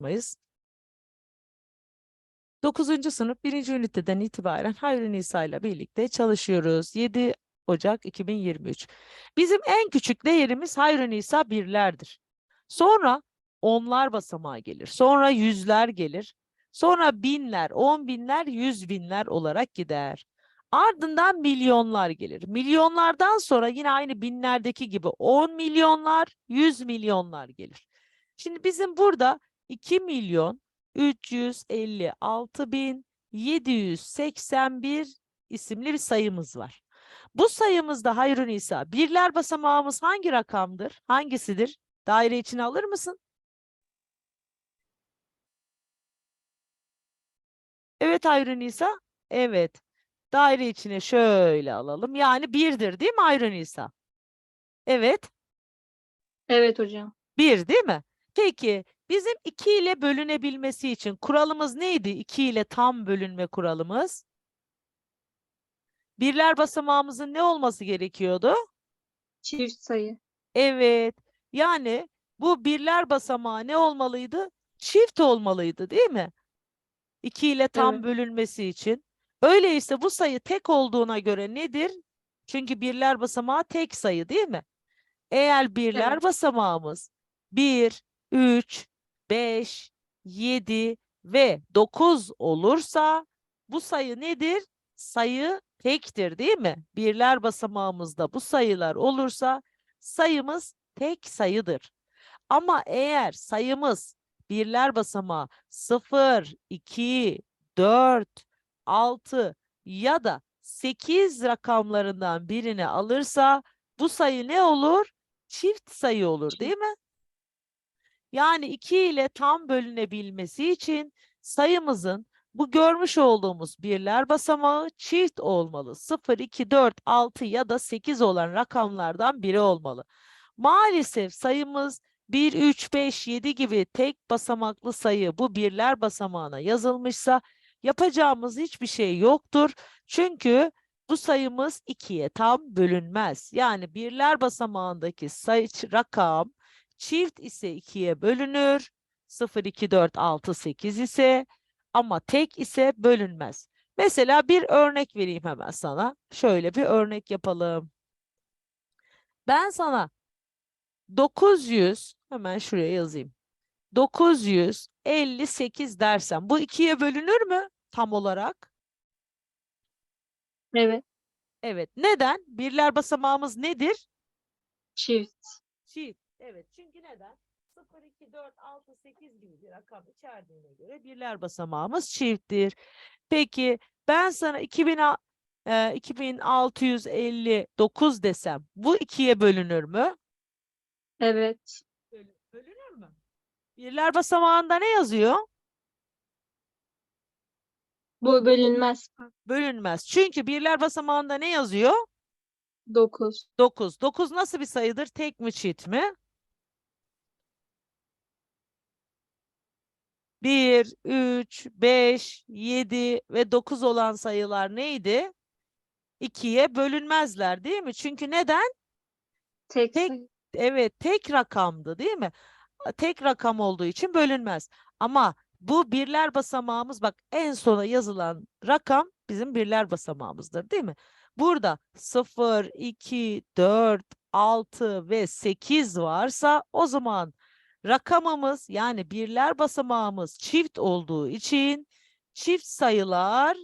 Mayıs. 9. sınıf 1. üniteden itibaren Hayri Nisa ile birlikte çalışıyoruz. 7 Ocak 2023. Bizim en küçük değerimiz Hayri Nisa birlerdir. Sonra onlar basamağı gelir. Sonra yüzler gelir. Sonra binler, on binler, yüz binler olarak gider. Ardından milyonlar gelir. Milyonlardan sonra yine aynı binlerdeki gibi 10 milyonlar, 100 milyonlar gelir. Şimdi bizim burada 2 milyon 356 bin 781 isimli bir sayımız var. Bu sayımızda Hayrun İsa birler basamağımız hangi rakamdır? Hangisidir? Daire içine alır mısın? Evet Hayrun İsa. Evet. Daire içine şöyle alalım. Yani birdir değil mi Hayrun İsa? Evet. Evet hocam. Bir değil mi? Peki bizim 2 ile bölünebilmesi için kuralımız neydi? 2 ile tam bölünme kuralımız. Birler basamağımızın ne olması gerekiyordu? Çift sayı. Evet. Yani bu birler basamağı ne olmalıydı? Çift olmalıydı değil mi? 2 ile tam Evet. bölünmesi için. Öyleyse bu sayı tek olduğuna göre nedir? Çünkü birler basamağı tek sayı değil mi? Eğer birler Evet. basamağımız 1, 3, 5, 7 ve 9 olursa bu sayı nedir? Sayı tektir değil mi? Birler basamağımızda bu sayılar olursa sayımız tek sayıdır. Ama eğer sayımız birler basamağı 0, 2, 4, 6 ya da 8 rakamlarından birini alırsa bu sayı ne olur? Çift sayı olur değil mi? Yani 2 ile tam bölünebilmesi için sayımızın bu görmüş olduğumuz birler basamağı çift olmalı. 0, 2, 4, 6 ya da 8 olan rakamlardan biri olmalı. Maalesef sayımız 1, 3, 5, 7 gibi tek basamaklı sayı bu birler basamağına yazılmışsa yapacağımız hiçbir şey yoktur. Çünkü bu sayımız ikiye tam bölünmez. Yani birler basamağındaki sayı rakam çift ise ikiye bölünür. 0, 2, 4, 6, 8 ise ama tek ise bölünmez. Mesela bir örnek vereyim hemen sana. Şöyle bir örnek yapalım. Ben sana 900 hemen şuraya yazayım. 958 dersem bu ikiye bölünür mü tam olarak? Evet. Evet. Neden? Birler basamağımız nedir? Çift. Çift. Evet. Çünkü neden? 0, 2, 4, 6, 8 gibi bir rakam içerdiğine göre birler basamağımız çifttir. Peki ben sana 2000, a- e, 2659 desem bu ikiye bölünür mü? Evet. Bölü- Bölünür mü? Birler basamağında ne yazıyor? Bu bölünmez. Bölünmez. Çünkü birler basamağında ne yazıyor? 9. 9. 9 nasıl bir sayıdır? Tek mi çift mi? 1, 3, 5, 7 ve 9 olan sayılar neydi? 2'ye bölünmezler değil mi? Çünkü neden? Tek, Tek-. Evet, tek rakamdı değil mi? Tek rakam olduğu için bölünmez. Ama bu birler basamağımız bak en sona yazılan rakam bizim birler basamağımızdır değil mi? Burada 0, 2, 4, 6 ve 8 varsa o zaman rakamımız yani birler basamağımız çift olduğu için çift sayılar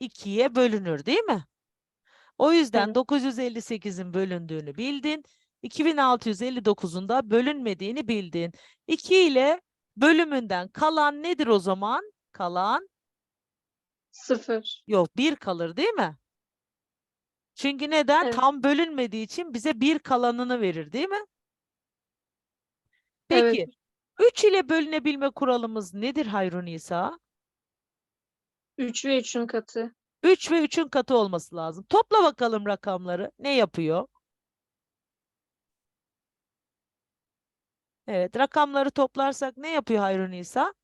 ikiye bölünür değil mi? O yüzden Evet. 958'in bölündüğünü bildin. 2659'un da bölünmediğini bildin. 2 ile bölümünden kalan nedir o zaman? Kalan 0. yok 1 kalır değil mi? Çünkü neden? Evet. Tam bölünmediği için bize 1 kalanını verir değil mi? Evet. Peki 3 ile bölünebilme kuralımız nedir Hayrun İsa? 3 ve 3'ün katı. 3 ve 3'ün katı olması lazım. Topla bakalım rakamları. Ne yapıyor? Evet, rakamları toplarsak ne yapıyor Hayrun İsa?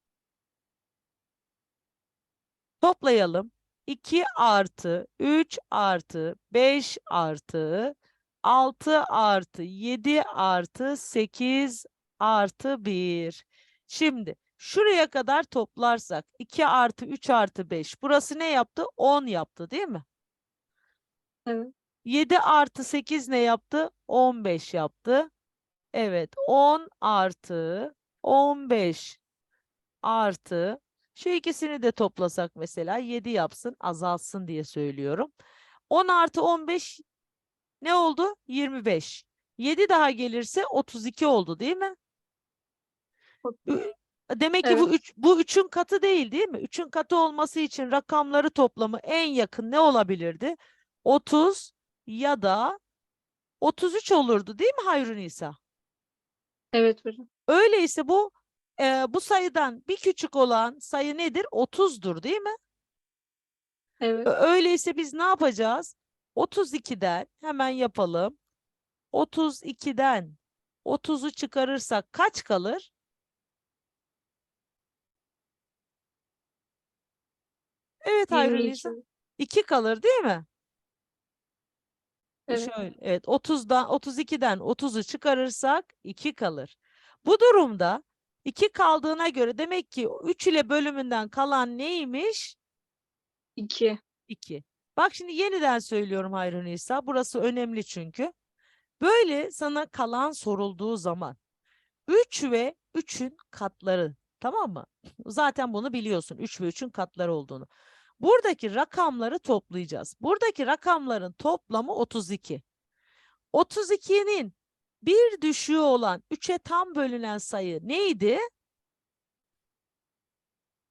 Toplayalım. 2 artı 3 artı 5 artı 6 artı 7 artı 8 artı 1. Şimdi Şuraya kadar toplarsak 2 artı 3 artı 5. Burası ne yaptı? 10 yaptı değil mi? Evet. 7 artı 8 ne yaptı? 15 yaptı. Evet 10 artı 15 artı şu ikisini de toplasak mesela 7 yapsın azalsın diye söylüyorum. 10 artı 15 ne oldu? 25. 7 daha gelirse 32 oldu değil mi? Demek ki bu Evet. üç, bu üçün katı değil değil mi? Üçün katı olması için rakamları toplamı en yakın ne olabilirdi? 30 ya da 33 olurdu değil mi Hayrun İsa? Evet hocam. Öyleyse bu e, bu sayıdan bir küçük olan sayı nedir? 30'dur değil mi? Evet. Öyleyse biz ne yapacağız? 32'den hemen yapalım. 32'den 30'u çıkarırsak kaç kalır? Evet Hayrun 22. İsa. 2 kalır değil mi? Evet. Şöyle, evet 30'dan 32'den 30'u çıkarırsak 2 kalır. Bu durumda 2 kaldığına göre demek ki 3 ile bölümünden kalan neymiş? 2. 2. Bak şimdi yeniden söylüyorum Hayrun İsa. Burası önemli çünkü. Böyle sana kalan sorulduğu zaman 3 ve 3'ün katları tamam mı? Zaten bunu biliyorsun 3 ve 3'ün katları olduğunu. Buradaki rakamları toplayacağız. Buradaki rakamların toplamı 32. 32'nin bir düşüğü olan 3'e tam bölünen sayı neydi?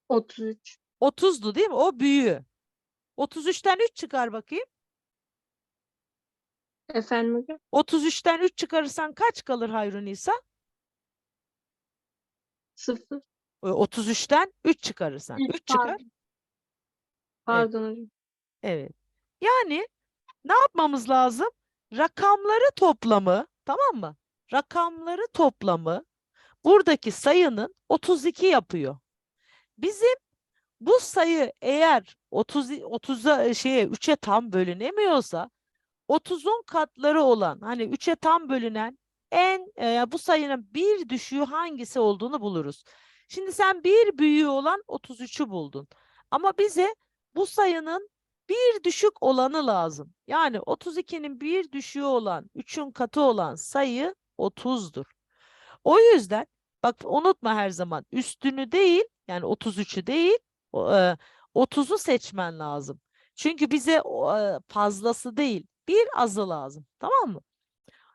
33. 30'du değil mi? O büyüğü. 33'ten 3 çıkar bakayım. Efendim hocam? 33'ten 3 çıkarırsan kaç kalır Hayrun İsa? 0. Ö, 33'ten 3 çıkarırsan. 3 çıkar. Pardon. Pardon hocam. Evet. Yani ne yapmamız lazım? Rakamları toplamı, tamam mı? Rakamları toplamı buradaki sayının 32 yapıyor. Bizim bu sayı eğer 30 30'a şeye 3'e tam bölünemiyorsa 30'un katları olan hani 3'e tam bölünen en e, bu sayının bir düşüğü hangisi olduğunu buluruz. Şimdi sen bir büyüğü olan 33'ü buldun. Ama bize bu sayının bir düşük olanı lazım. Yani 32'nin bir düşüğü olan, 3'ün katı olan sayı 30'dur. O yüzden bak unutma her zaman üstünü değil yani 33'ü değil o, e, 30'u seçmen lazım. Çünkü bize e, fazlası değil bir azı lazım. Tamam mı?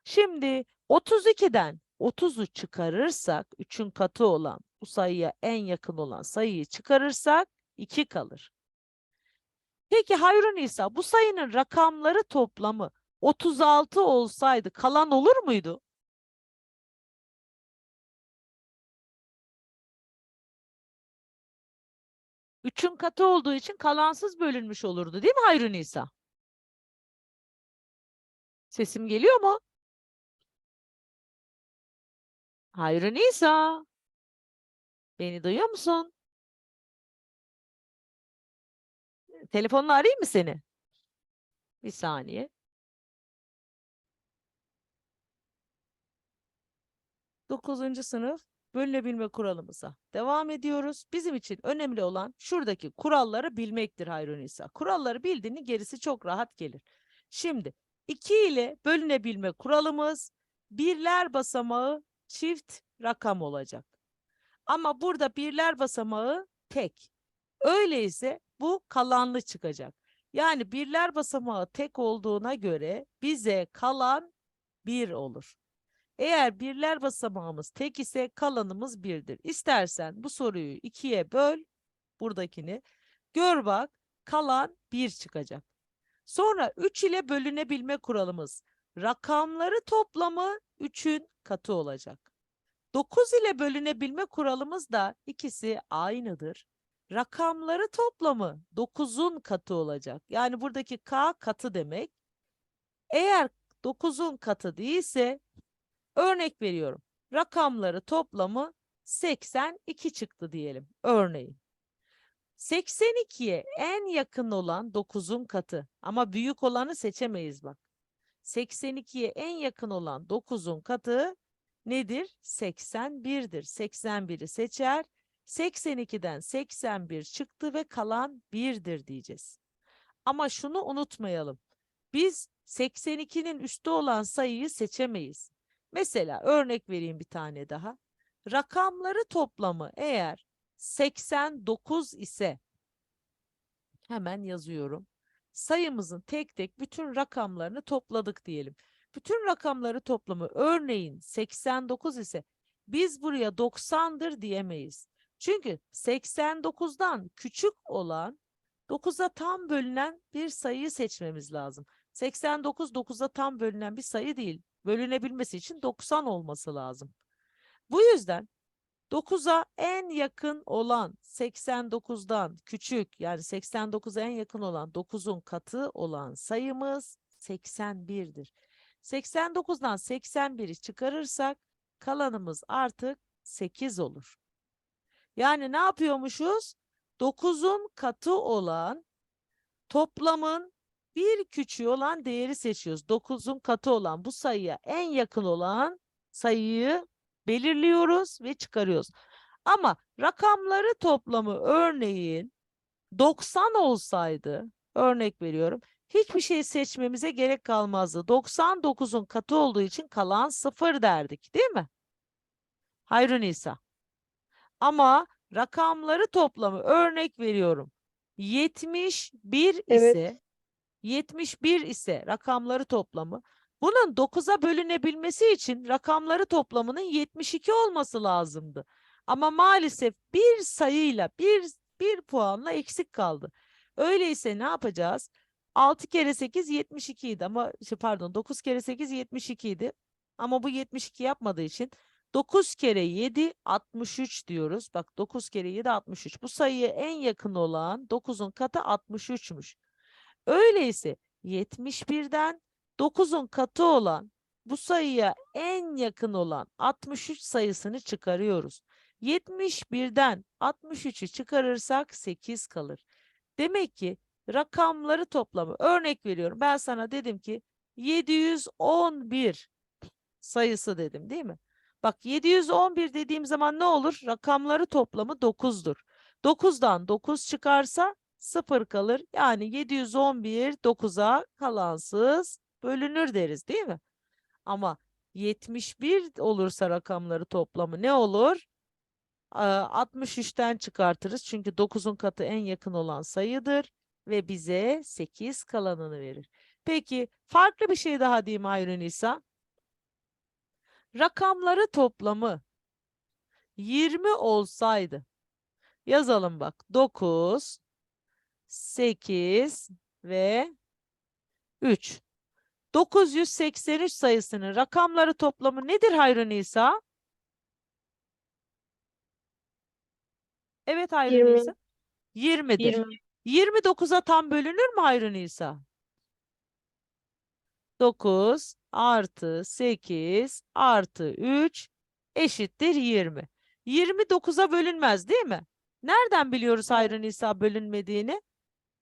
Şimdi 32'den 30'u çıkarırsak 3'ün katı olan bu sayıya en yakın olan sayıyı çıkarırsak 2 kalır. Peki Hayrun İsa bu sayının rakamları toplamı 36 olsaydı kalan olur muydu? Üçün katı olduğu için kalansız bölünmüş olurdu değil mi Hayrun İsa? Sesim geliyor mu? Hayrun İsa. Beni duyuyor musun? Telefonla arayayım mı seni? Bir saniye. Dokuzuncu sınıf bölünebilme kuralımıza devam ediyoruz. Bizim için önemli olan şuradaki kuralları bilmektir Hayrun İsa. Kuralları bildiğini gerisi çok rahat gelir. Şimdi 2 ile bölünebilme kuralımız birler basamağı çift rakam olacak. Ama burada birler basamağı tek. Öyleyse bu kalanlı çıkacak. Yani birler basamağı tek olduğuna göre bize kalan 1 olur. Eğer birler basamağımız tek ise kalanımız birdir. İstersen bu soruyu ikiye böl, buradakini. Gör bak, kalan 1 çıkacak. Sonra 3 ile bölünebilme kuralımız. Rakamları toplamı 3'ün katı olacak. 9 ile bölünebilme kuralımız da ikisi aynıdır. Rakamları toplamı 9'un katı olacak. Yani buradaki k katı demek. Eğer 9'un katı değilse örnek veriyorum. Rakamları toplamı 82 çıktı diyelim örneğin. 82'ye en yakın olan 9'un katı ama büyük olanı seçemeyiz bak. 82'ye en yakın olan 9'un katı nedir? 81'dir. 81'i seçer. 82'den 81 çıktı ve kalan 1'dir diyeceğiz. Ama şunu unutmayalım. Biz 82'nin üstü olan sayıyı seçemeyiz. Mesela örnek vereyim bir tane daha. Rakamları toplamı eğer 89 ise hemen yazıyorum. Sayımızın tek tek bütün rakamlarını topladık diyelim. Bütün rakamları toplamı örneğin 89 ise biz buraya 90'dır diyemeyiz. Çünkü 89'dan küçük olan 9'a tam bölünen bir sayıyı seçmemiz lazım. 89 9'a tam bölünen bir sayı değil. Bölünebilmesi için 90 olması lazım. Bu yüzden 9'a en yakın olan 89'dan küçük yani 89'a en yakın olan 9'un katı olan sayımız 81'dir. 89'dan 81'i çıkarırsak kalanımız artık 8 olur. Yani ne yapıyormuşuz? 9'un katı olan toplamın bir küçüğü olan değeri seçiyoruz. 9'un katı olan bu sayıya en yakın olan sayıyı belirliyoruz ve çıkarıyoruz. Ama rakamları toplamı örneğin 90 olsaydı örnek veriyorum hiçbir şey seçmemize gerek kalmazdı. 99'un katı olduğu için kalan 0 derdik değil mi? Hayrun İsa. Ama rakamları toplamı örnek veriyorum. 71 Evet. ise 71 ise rakamları toplamı bunun 9'a bölünebilmesi için rakamları toplamının 72 olması lazımdı. Ama maalesef bir sayıyla bir, bir puanla eksik kaldı. Öyleyse ne yapacağız? 6 kere 8 72 idi ama şey pardon 9 kere 8 72 idi. Ama bu 72 yapmadığı için 9 kere 7 63 diyoruz. Bak 9 kere 7 63. Bu sayıya en yakın olan 9'un katı 63'müş. Öyleyse 71'den 9'un katı olan bu sayıya en yakın olan 63 sayısını çıkarıyoruz. 71'den 63'ü çıkarırsak 8 kalır. Demek ki rakamları toplamı örnek veriyorum. Ben sana dedim ki 711 sayısı dedim değil mi? Bak 711 dediğim zaman ne olur? Rakamları toplamı 9'dur. 9'dan 9 çıkarsa 0 kalır. Yani 711 9'a kalansız bölünür deriz değil mi? Ama 71 olursa rakamları toplamı ne olur? Aa, 63'ten çıkartırız. Çünkü 9'un katı en yakın olan sayıdır ve bize 8 kalanını verir. Peki farklı bir şey daha diyeyim Hayrun İsa. Rakamları toplamı 20 olsaydı yazalım bak 9 8 ve 3. 983 sayısının rakamları toplamı nedir Hayrun İsa? Evet Hayrun 20. İsa. 20'dir. 20. 29'a tam bölünür mü Hayrun İsa? 9 artı 8 artı 3 eşittir 20. 29'a bölünmez değil mi? Nereden biliyoruz Hayrun İsa bölünmediğini?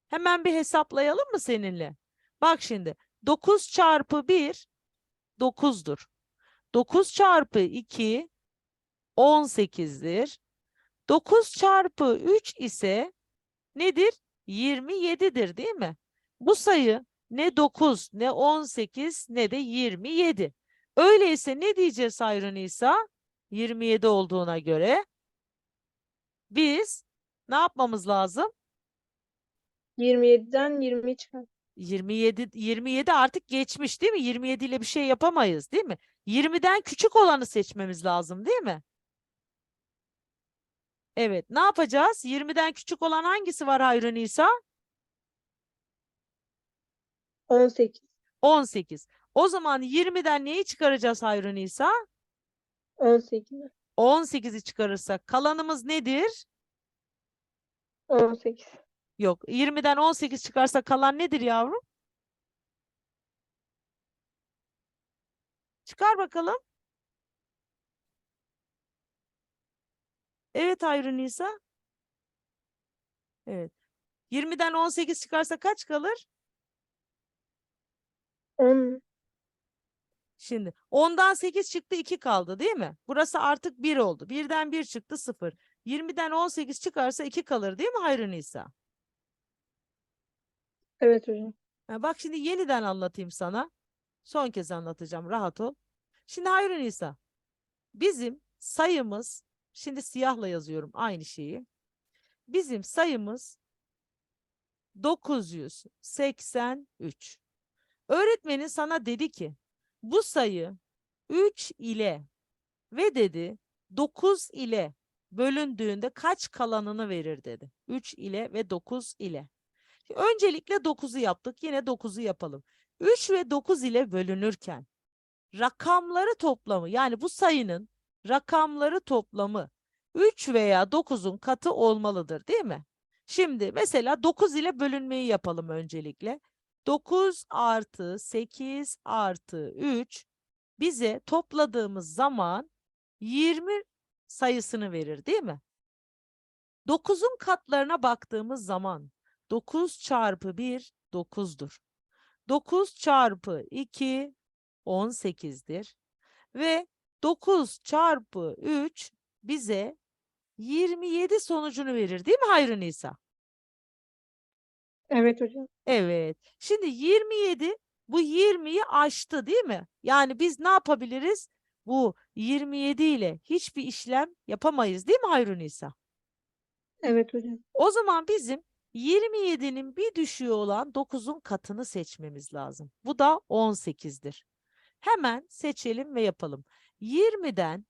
Hemen bir hesaplayalım mı seninle? Bak şimdi 9 çarpı 1 9'dur. 9 çarpı 2 18'dir. 9 çarpı 3 ise nedir? 27'dir değil mi? Bu sayı ne 9 ne 18 ne de 27. Öyleyse ne diyeceğiz Hayrun İsa? 27 olduğuna göre biz ne yapmamız lazım? 27'den 20 çıkar. 27 27 artık geçmiş değil mi? 27 ile bir şey yapamayız değil mi? 20'den küçük olanı seçmemiz lazım değil mi? Evet, ne yapacağız? 20'den küçük olan hangisi var Hayrun İsa? 18. 18. O zaman 20'den neyi çıkaracağız Hayrun İsa? 18. 18'i çıkarırsak kalanımız nedir? 18. Yok. 20'den 18 çıkarsa kalan nedir yavrum? Çıkar bakalım. Evet Hayrun Nisa. Evet. 20'den 18 çıkarsa kaç kalır? 10. Şimdi 10'dan 8 çıktı 2 kaldı değil mi? Burası artık 1 oldu. 1'den 1 çıktı 0. 20'den 18 çıkarsa 2 kalır değil mi Hayri Nisa? Evet hocam. Ha, bak şimdi yeniden anlatayım sana. Son kez anlatacağım. Rahat ol. Şimdi Hayri Nisa. Bizim sayımız, şimdi siyahla yazıyorum aynı şeyi. Bizim sayımız 983. Öğretmenin sana dedi ki bu sayı 3 ile ve dedi 9 ile bölündüğünde kaç kalanını verir dedi. 3 ile ve 9 ile. Öncelikle 9'u yaptık. Yine 9'u yapalım. 3 ve 9 ile bölünürken rakamları toplamı yani bu sayının rakamları toplamı 3 veya 9'un katı olmalıdır değil mi? Şimdi mesela 9 ile bölünmeyi yapalım öncelikle. 9 artı 8 artı 3 bize topladığımız zaman 20 sayısını verir değil mi? 9'un katlarına baktığımız zaman 9 çarpı 1 9'dur. 9 çarpı 2 18'dir. Ve 9 çarpı 3 bize 27 sonucunu verir değil mi Hayri Nisa? Evet hocam. Evet. Şimdi 27 bu 20'yi aştı değil mi? Yani biz ne yapabiliriz? Bu 27 ile hiçbir işlem yapamayız değil mi Hayri Nisa? Evet hocam. O zaman bizim 27'nin bir düşüğü olan 9'un katını seçmemiz lazım. Bu da 18'dir. Hemen seçelim ve yapalım. 20'den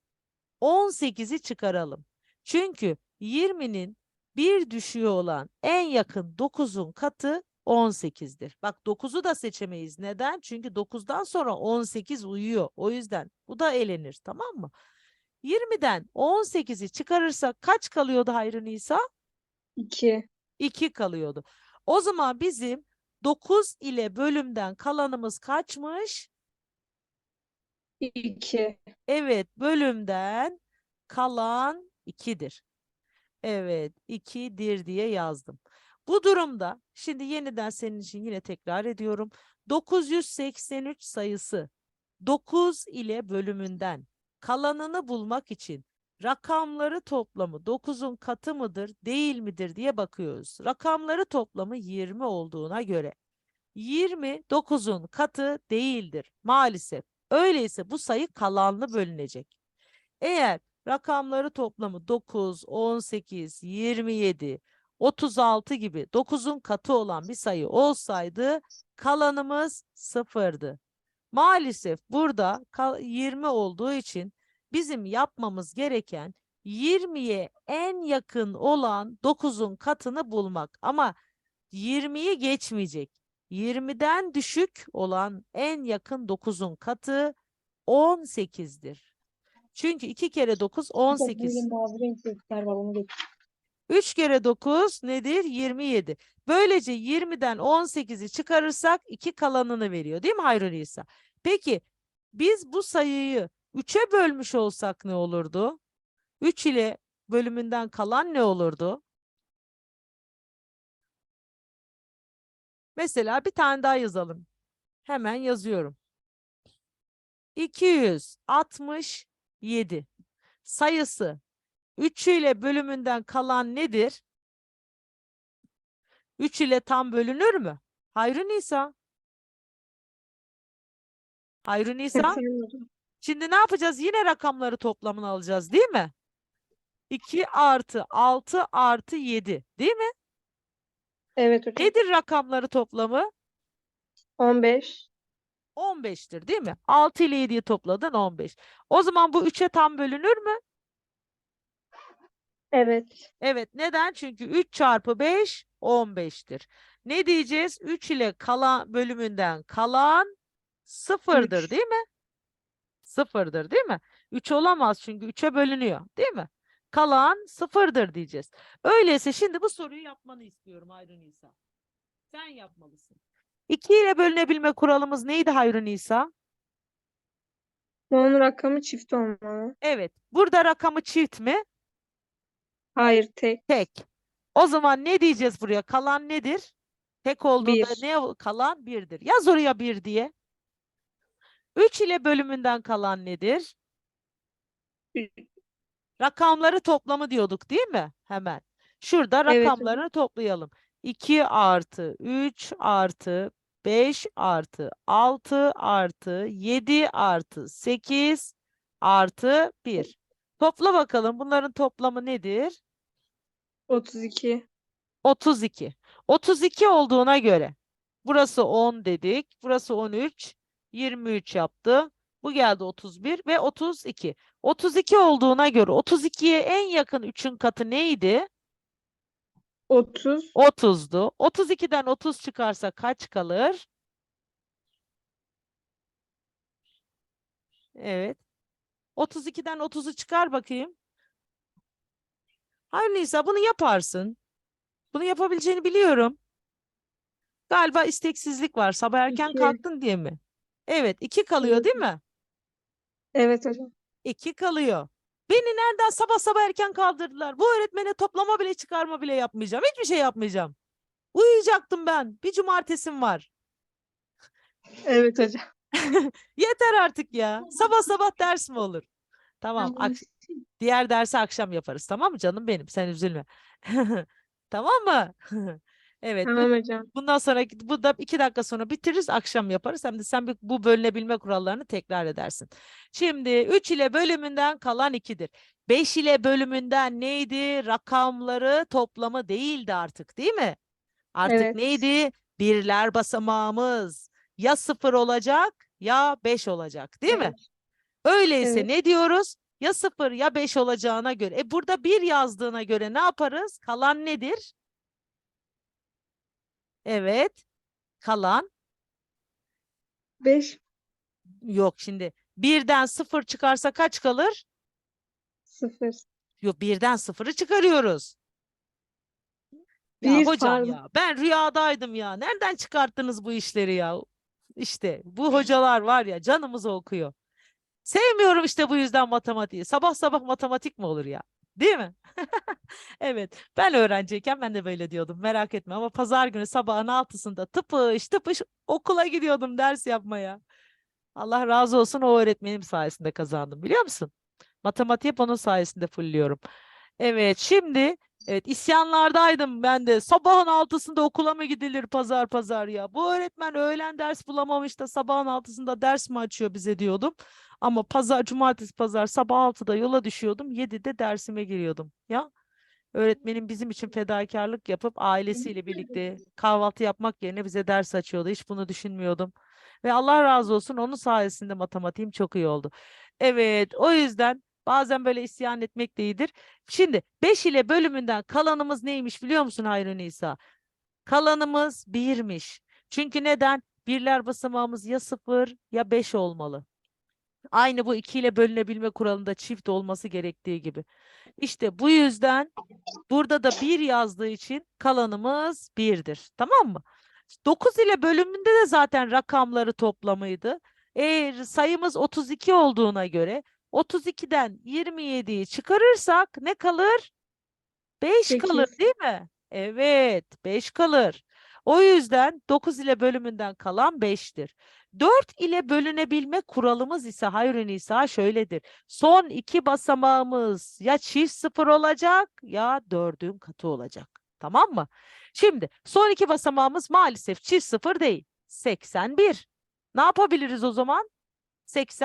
18'i çıkaralım. Çünkü 20'nin bir düşüğü olan en yakın 9'un katı 18'dir. Bak 9'u da seçemeyiz. Neden? Çünkü 9'dan sonra 18 uyuyor. O yüzden bu da elenir. Tamam mı? 20'den 18'i çıkarırsak kaç kalıyordu Hayri Nisa? 2. 2 kalıyordu. O zaman bizim 9 ile bölümden kalanımız kaçmış? 2. Evet, bölümden kalan 2'dir. Evet, 2'dir diye yazdım. Bu durumda şimdi yeniden senin için yine tekrar ediyorum. 983 sayısı 9 ile bölümünden kalanını bulmak için rakamları toplamı 9'un katı mıdır, değil midir diye bakıyoruz. Rakamları toplamı 20 olduğuna göre 20 9'un katı değildir maalesef. Öyleyse bu sayı kalanlı bölünecek. Eğer rakamları toplamı 9, 18, 27, 36 gibi 9'un katı olan bir sayı olsaydı kalanımız sıfırdı. Maalesef burada kal- 20 olduğu için bizim yapmamız gereken 20'ye en yakın olan 9'un katını bulmak. Ama 20'yi geçmeyecek. 20'den düşük olan en yakın 9'un katı 18'dir. Çünkü 2 kere 9 18. mavi renk renkler var onu getir. 3 kere 9 nedir? 27. Böylece 20'den 18'i çıkarırsak 2 kalanını veriyor değil mi Hayri Nisa? Peki biz bu sayıyı 3'e bölmüş olsak ne olurdu? 3 ile bölümünden kalan ne olurdu? Mesela bir tane daha yazalım. Hemen yazıyorum. 267 sayısı 3 ile bölümünden kalan nedir? 3 ile tam bölünür mü? Hayri Nisa. Hayri Nisa. Şimdi ne yapacağız? Yine rakamları toplamını alacağız değil mi? 2 artı 6 artı 7 değil mi? Evet hocam. Nedir rakamları toplamı? 15. 15'tir değil mi? 6 ile 7'yi topladın 15. O zaman bu 3'e tam bölünür mü? Evet. Evet. Neden? Çünkü 3 çarpı 5 15'tir. Ne diyeceğiz? 3 ile kalan bölümünden kalan sıfırdır Üç. değil mi? Sıfırdır değil mi? 3 olamaz çünkü 3'e bölünüyor değil mi? Kalan sıfırdır diyeceğiz. Öyleyse şimdi bu soruyu yapmanı istiyorum Hayri Nisa. Sen yapmalısın. 2 ile bölünebilme kuralımız neydi Hayri Nisa? Onun rakamı çift olmalı. Evet. Burada rakamı çift mi? Hayır tek. Tek. O zaman ne diyeceğiz buraya? Kalan nedir? Tek olduğunda Bir. ne kalan? Birdir. Yaz oraya bir diye. 3 ile bölümünden kalan nedir? Rakamları toplamı diyorduk değil mi? Hemen. Şurada Evet rakamlarını toplayalım. 2 artı 3 artı 5 artı 6 artı 7 artı 8 artı 1. Topla bakalım bunların toplamı nedir? 32. 32. 32 olduğuna göre burası 10 dedik. Burası 13. 23 yaptı. Bu geldi 31 ve 32. 32 olduğuna göre 32'ye en yakın 3'ün katı neydi? 30. 30'du. 32'den 30 çıkarsa kaç kalır? Evet. 32'den 30'u çıkar bakayım. Hayır Nisa bunu yaparsın. Bunu yapabileceğini biliyorum. Galiba isteksizlik var. Sabah erken İki. kalktın diye mi? Evet, 2 kalıyor değil mi? Evet hocam. 2 kalıyor. Beni nereden sabah sabah erken kaldırdılar? Bu öğretmene toplama bile çıkarma bile yapmayacağım. Hiçbir şey yapmayacağım. Uyuyacaktım ben. Bir cumartesim var. Evet hocam. Yeter artık ya. Sabah sabah ders mi olur? Tamam. ak- diğer dersi akşam yaparız. Tamam mı canım benim? Sen üzülme. Tamam mı? Evet. Tamam hocam. Bundan sonra bu da iki dakika sonra bitiririz. Akşam yaparız. Hem de sen bir- bu bölünebilme kurallarını tekrar edersin. Şimdi 3 ile bölümünden kalan 2'dir. 5 ile bölümünden neydi? Rakamları toplamı değildi artık değil mi? Artık Evet. neydi? Birler basamağımız. Ya 0 olacak ya 5 olacak değil mi? Evet. Öyleyse Evet. ne diyoruz? Ya 0 ya 5 olacağına göre. E burada 1 yazdığına göre ne yaparız? Kalan nedir? Evet. Kalan 5. yok şimdi. 1'den 0 çıkarsa kaç kalır? 0. Yok 1'den 0'ı çıkarıyoruz. Ya 1 hocam pardon. ya ben rüyadaydım ya. Nereden çıkarttınız bu işleri ya? İşte bu hocalar var ya canımızı okuyor. Sevmiyorum işte bu yüzden matematiği. Sabah sabah matematik mi olur ya? Değil mi? Evet. Ben öğrenciyken ben de böyle diyordum. Merak etme ama pazar günü sabahın altısında tıpış tıpış okula gidiyordum ders yapmaya. Allah razı olsun o öğretmenim sayesinde kazandım biliyor musun? Matematiği hep onun sayesinde fulluyorum. Evet şimdi evet isyanlardaydım ben de. Sabahın altısında okula mı gidilir pazar pazar ya? Bu öğretmen öğlen ders bulamamış da sabahın altısında ders mi açıyor bize diyordum. Ama pazar, cumartesi pazar sabah 6'da yola düşüyordum. 7'de dersime giriyordum. Ya öğretmenim bizim için fedakarlık yapıp ailesiyle birlikte kahvaltı yapmak yerine bize ders açıyordu. Hiç bunu düşünmüyordum. Ve Allah razı olsun onun sayesinde matematiğim çok iyi oldu. Evet, o yüzden bazen böyle isyan etmek de iyidir. Şimdi 5 ile bölümünden kalanımız neymiş biliyor musun Hayri Nisa? Kalanımız 1'miş. Çünkü neden? Birler basamağımız ya 0 ya 5 olmalı. Aynı bu 2 ile bölünebilme kuralında çift olması gerektiği gibi. İşte bu yüzden burada da 1 yazdığı için kalanımız 1'dir. Tamam mı? 9 ile bölümünde de zaten rakamları toplamıydı. Eğer sayımız 32 olduğuna göre 32'den 27'yi çıkarırsak ne kalır? 5 kalır değil mi? Evet, 5 kalır. O yüzden 9 ile bölümünden kalan 5'tir. 4 ile bölünebilme kuralımız ise Hayrun İsa şöyledir. Son iki basamağımız ya çift sıfır olacak ya dördün katı olacak. Tamam mı? Şimdi son iki basamağımız maalesef çift sıfır değil. 81. Ne yapabiliriz o zaman? 80